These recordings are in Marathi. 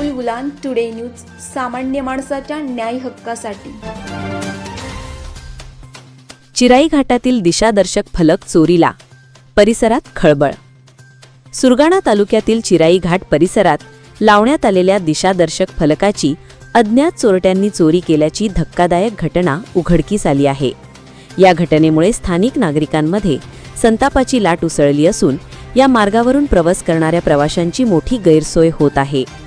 अपुल गुलान टुडे न्यूज सामान्य माणसाच्या न्याय हक्कासाठी. चिराई घाटातील दिशादर्शक फलक चोरीला. परिसरात खळबळ. सुरगाणा तालुक्यातील चिराई घाट परिसरात लावण्यात आलेल्या दिशादर्शक फलकाची अज्ञात चोरट्यांनी चोरी केल्याची धक्कादायक घटना उघडकीस आली आहे. या घटनेमुळे स्थानिक नागरिकांमध्ये संतापाची लाट उसळली असून या मार्गावरून प्रवास करणाऱ्या प्रवाशांची मोठी गैरसोय होत आहे.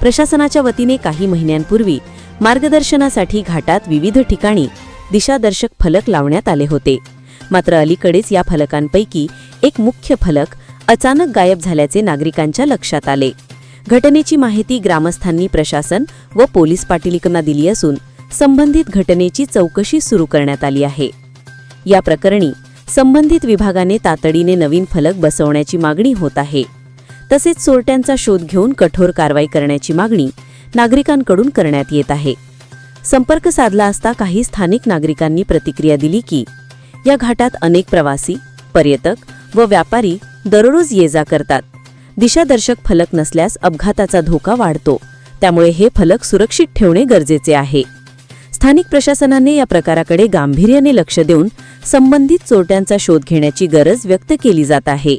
प्रशासनाच्या वतीने काही महिन्यांपूर्वी मार्गदर्शनासाठी घाटात विविध ठिकाणी दिशादर्शक फलक लावण्यात आले होते. मात्र अलीकडेच या फलकांपैकी एक मुख्य फलक अचानक गायब झाल्याचे नागरिकांच्या लक्षात आले. घटनेची माहिती ग्रामस्थांनी प्रशासन व पोलीस पाटीलिकांना दिली असून संबंधित घटनेची चौकशी सुरू करण्यात आली आहे. या प्रकरणी संबंधित विभागाने तातडीने नवीन फलक बसवण्याची मागणी होत आहे. तसेच चोरट्यांचा शोध घेऊन कठोर कारवाई करण्याची मागणी नागरिकांकडून करण्यात येत आहे. संपर्क साधला असता काही स्थानिक नागरिकांनी प्रतिक्रिया दिली की या घाटात अनेक प्रवासी पर्यटक व व्यापारी दररोज ये जा करतात. दिशादर्शक फलक नसल्यास अपघाताचा धोका वाढतो. त्यामुळे हे फलक सुरक्षित ठेवणे गरजेचे आहे. स्थानिक प्रशासनाने या प्रकाराकडे गांभीर्याने लक्ष देऊन संबंधित चोरट्यांचा शोध घेण्याची गरज व्यक्त केली जात आहे.